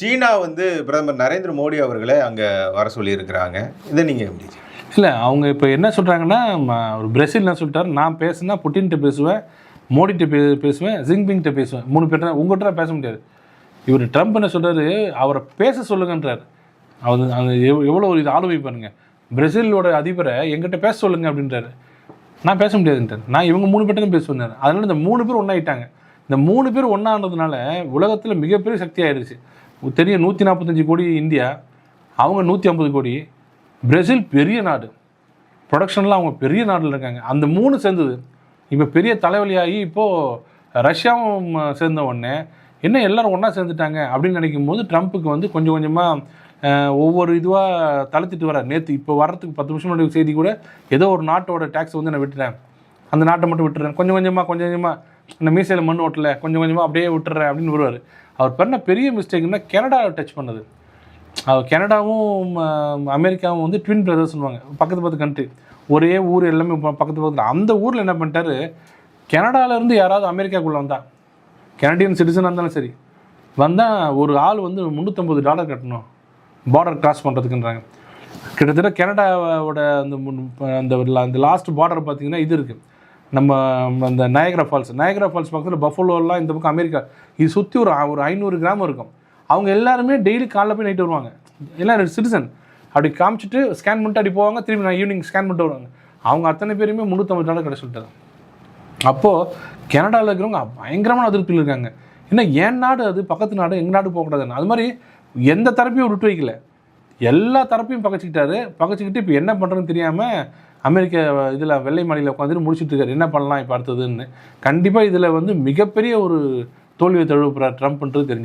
சீனா வந்து பிரதமர் நரேந்திர மோடி அவர்களை அங்கே வர சொல்லியிருக்கிறாங்க. இதை நீங்கள் எப்படி இல்லை அவங்க இப்போ என்ன சொல்கிறாங்கன்னா ஒரு பிரசில் என்ன சொல்லிட்டார்? நான் பேசுனா புட்டின்கிட்ட பேசுவேன் மோடிகிட்ட பே பேசுவேன் ஜிங்பிங்கிட்ட பேசுவேன். மூணு பேர்ட்ட உங்கள்கிட்ட பேச முடியாது. இவர் ட்ரம்ப் என்ன சொல்கிறாரு அவரை பேச சொல்லுங்கன்றார். அவர் அந்த எவ் எவ்வளோ ஒரு இது ஆளுமை பாருங்க. பிரேசிலோட அதிபரை எங்கிட்ட பேச சொல்லுங்க அப்படின்றாரு. நான் பேச முடியாதுன்றார் நான் இவங்க மூணு பேர்ட்ட தான் பேசுவேன் அதனால் இந்த மூணு பேர் ஒன்றாயிட்டாங்க இந்த மூணு பேர் ஒன்றானதுனால உலகத்தில் மிகப்பெரிய சக்தி ஆயிடுச்சு. பெரிய நூற்றி நாற்பத்தஞ்சு கோடி இந்தியா அவங்க நூற்றி ஐம்பது கோடி. பிரேசில் பெரிய நாடு. ப்ரொடக்ஷன்லாம் அவங்க பெரிய நாட்டில் இருக்காங்க. அந்த மூணு சேர்ந்தது. இப்போ பெரிய தலைவலியாகி இப்போது ரஷ்யாவும் சேர்ந்த உடனே என்ன எல்லோரும் ஒன்றா சேர்ந்துட்டாங்க அப்படின்னு நினைக்கும் போது ட்ரம்ப்புக்கு வந்து கொஞ்சம் கொஞ்சமாக ஒவ்வொரு இதுவாக தளர்த்திட்டு வர நேற்று இப்போ வர்றதுக்கு பத்து நிமிஷம் முன்னாடி செய்தி கூட ஏதோ ஒரு நாட்டோட டேக்ஸ் வந்து நான் விட்டுறேன் அந்த நாட்டை மட்டும் விட்டுறேன். கொஞ்சம் கொஞ்சமாக கொஞ்சம் கொஞ்சமாக இந்த மீசையில் மண் ஓட்டல கொஞ்சம் கொஞ்சமாக அப்படியே விட்டுறேன் அப்படின்னு வருவார். அவர் பண்ண பெரிய மிஸ்டேக்னா கனடாவை டச் பண்ணது. அவர் கனடாவும் அமெரிக்காவும் வந்து ட்வின் பிரதர்ஸ்னுவாங்க பக்கத்து பக்கத்து கண்ட்ரி ஒரே ஊர் எல்லாமே பக்கத்து பக்கத்தில் அந்த ஊரில் என்ன பண்ணிட்டாரு? கனடாலேருந்து யாராவது அமெரிக்காக்குள்ளே வந்தா கனடியன் சிட்டிசனாக இருந்தாலும் சரி வந்தால் ஒரு ஆள் வந்து முந்நூற்றம்பது டாலர் கட்டணும் பார்டர் கிராஸ் பண்ணுறதுக்குன்றாங்க கிட்டத்தட்ட கனடாவோட அந்த அந்த அந்த லாஸ்ட் பார்டர் பார்த்தீங்கன்னா இது இருக்குது நம்ம அந்த நயக்ரா ஃபால்ஸ் நயக்ரா ஃபால்ஸ் பக்கத்தில் பஃபலோலாம் இந்த பக்கம் அமெரிக்கா. இது சுற்றி ஒரு ஒரு ஐநூறு கிராமம் இருக்கும். அவங்க எல்லாருமே டெய்லி காலைல போய் நைட்டு வருவாங்க. எல்லாம் சிட்டிசன் அப்படி காமிச்சிட்டு ஸ்கேன் பண்ணிட்டு அப்படி போவாங்க. திரும்பி நான் ஈவினிங் ஸ்கேன் பண்ணிட்டு வருவாங்க. அவங்க அத்தனை பேருமே முந்நூற்றம்பது டாலர் கடை சொல்லிட்டாங்க. அப்போது கனடாவில் இருக்கிறவங்க பயங்கரமான அதிருப்தியில் இருக்காங்க. ஏன்னா என் நாடு அது பக்கத்து நாடு எங்கள் நாடு போகக்கூடாதுன்னு. அது மாதிரி எந்த தரப்பையும் விட்டு வைக்கல. எல்லா தரப்பையும் பகச்சிக்கிட்டாரு. பகச்சிக்கிட்டு இப்போ என்ன பண்ணுறதுன்னு தெரியாமல் அமெரிக்க இதில் வெள்ளை மாளிகையில் உட்காந்துட்டு முடிச்சிட்டு இருக்காரு என்ன பண்ணலாம் இப்போ அடுத்ததுன்னு. கண்டிப்பாக இதில் வந்து மிகப்பெரிய ஒரு தோல்வியை தழுவுறார் ட்ரம்ப்ன்றது தெரிஞ்சு